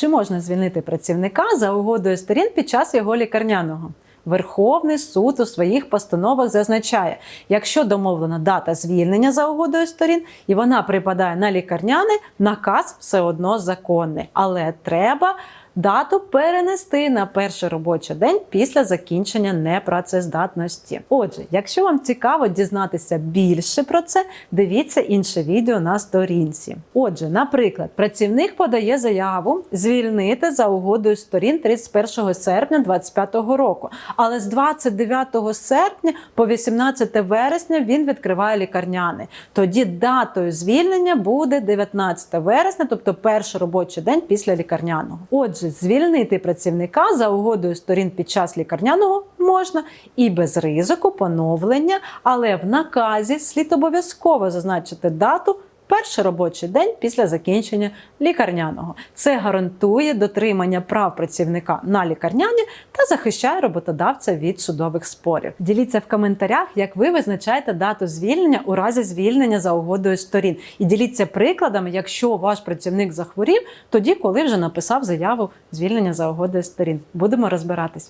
Чи можна звільнити працівника за угодою сторін під час його лікарняного? Верховний суд у своїх постановах зазначає, якщо домовлена дата звільнення за угодою сторін і вона припадає на лікарняний, наказ все одно законний. Але треба дату перенести на перший робочий день після закінчення непрацездатності. Отже, якщо вам цікаво дізнатися більше про це, дивіться інше відео на сторінці. Отже, наприклад, працівник подає заяву звільнити за угодою сторін 31 серпня 2025 року, але з 29 серпня по 18 вересня він відкриває лікарняний. Тоді датою звільнення буде 19 вересня, тобто перший робочий день після лікарняного. Отже, звільнити працівника за угодою сторін під час лікарняного можна і без ризику поновлення, але в наказі слід обов'язково зазначити дату. Перший робочий день після закінчення лікарняного це гарантує дотримання прав працівника на лікарняні та захищає роботодавця від судових спорів. Діліться в коментарях, як ви визначаєте дату звільнення у разі звільнення за угодою сторін, і діліться прикладами, якщо ваш працівник захворів, тоді коли вже написав заяву звільнення за угодою сторін. Будемо розбиратись.